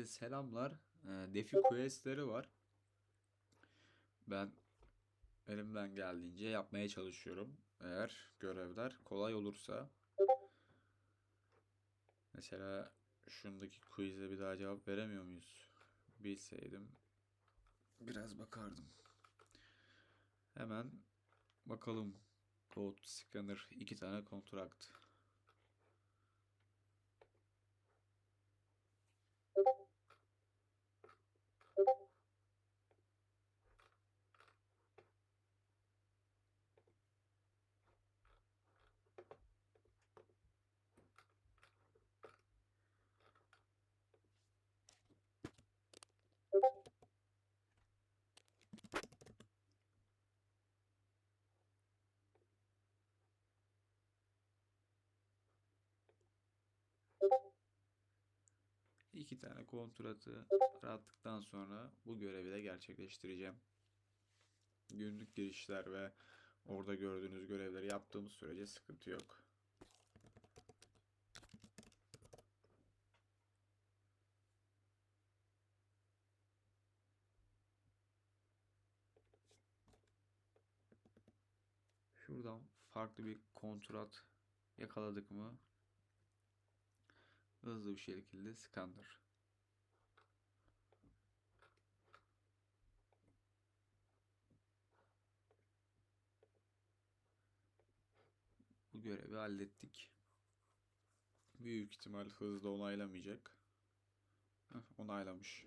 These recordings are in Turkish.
Herkese selamlar. Ee, Defi questleri var. Ben elimden geldiğince yapmaya çalışıyorum. Eğer görevler kolay olursa. Mesela şundaki quiz'e bir daha cevap veremiyor muyuz? Bilseydim biraz bakardım. Hemen bakalım. Code Scanner iki tane kontrakt. İki tane kontratı attıktan sonra bu görevi de gerçekleştireceğim. Günlük girişler ve orada gördüğünüz görevleri yaptığımız sürece sıkıntı yok. Şuradan farklı bir kontrat yakaladık mı hızlı bir şekilde skandır. Bu görevi hallettik. Büyük ihtimal hızlı onaylamayacak. Heh, onaylamış.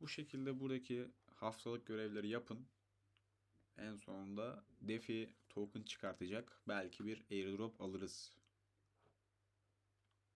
Bu şekilde buradaki haftalık görevleri yapın. En sonunda Defi token çıkartacak. Belki bir airdrop alırız.